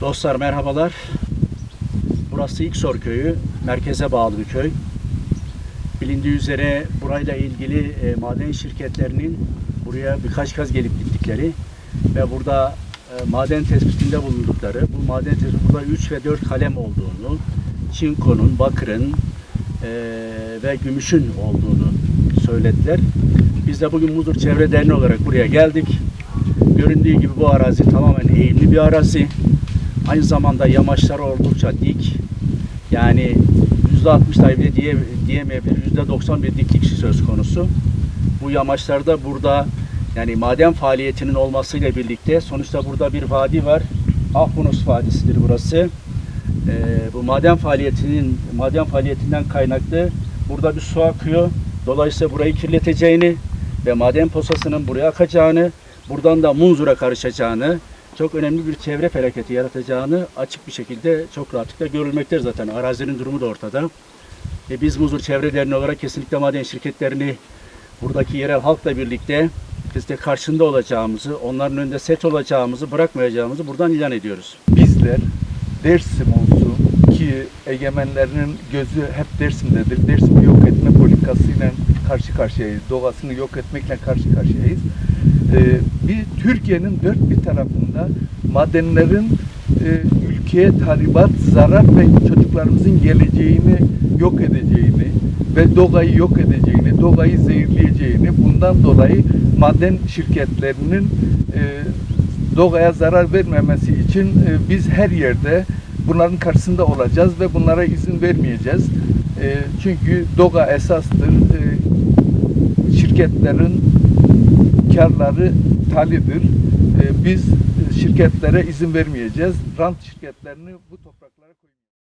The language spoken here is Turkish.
Dostlar merhabalar. Burası İksor köyü. Merkeze bağlı bir köy. Bilindiği üzere burayla ilgili e, maden şirketlerinin buraya birkaç kez gelip gittikleri ve burada e, maden tespitinde bulundukları, bu maden tespiti burada 3 ve 4 kalem olduğunu, çinkonun, bakırın e, ve gümüşün olduğunu söylediler. Biz de bugün Mudur Çevre Derneği olarak buraya geldik. Göründüğü gibi bu arazi tamamen eğimli bir arazi. Aynı zamanda yamaçları oldukça dik. Yani %60 dahi bile diye, diyemeyebilir. %90 bir diklik söz konusu. Bu yamaçlarda burada yani maden faaliyetinin olmasıyla birlikte sonuçta burada bir vadi var. Ahbunos Vadisi'dir burası. Ee, bu maden faaliyetinin maden faaliyetinden kaynaklı burada bir su akıyor. Dolayısıyla burayı kirleteceğini ve maden posasının buraya akacağını, buradan da Munzur'a karışacağını, çok önemli bir çevre felaketi yaratacağını açık bir şekilde çok rahatlıkla görülmektedir zaten. Arazinin durumu da ortada. E biz Muzur Çevre Derneği olarak kesinlikle maden şirketlerini buradaki yerel halkla birlikte biz de karşında olacağımızı, onların önünde set olacağımızı, bırakmayacağımızı buradan ilan ediyoruz. bizler Dersim olsun ki egemenlerinin gözü hep Dersim'dedir. Dersim'i yok etme politikasıyla karşı karşıyayız. Doğasını yok etmekle karşı karşıyayız. Ee, bir Türkiye'nin dört bir tarafında madenlerin e, ülkeye tahribat, zarar ve çocuklarımızın geleceğini yok edeceğini ve doğayı yok edeceğini, doğayı zehirleyeceğini bundan dolayı maden şirketlerinin e, doğaya zarar vermemesi için e, biz her yerde bunların karşısında olacağız ve bunlara izin vermeyeceğiz. E, çünkü doğa esastır. E, şirketlerin karları talidir. E, biz şirketlere izin vermeyeceğiz. Rant şirketlerini bu toprak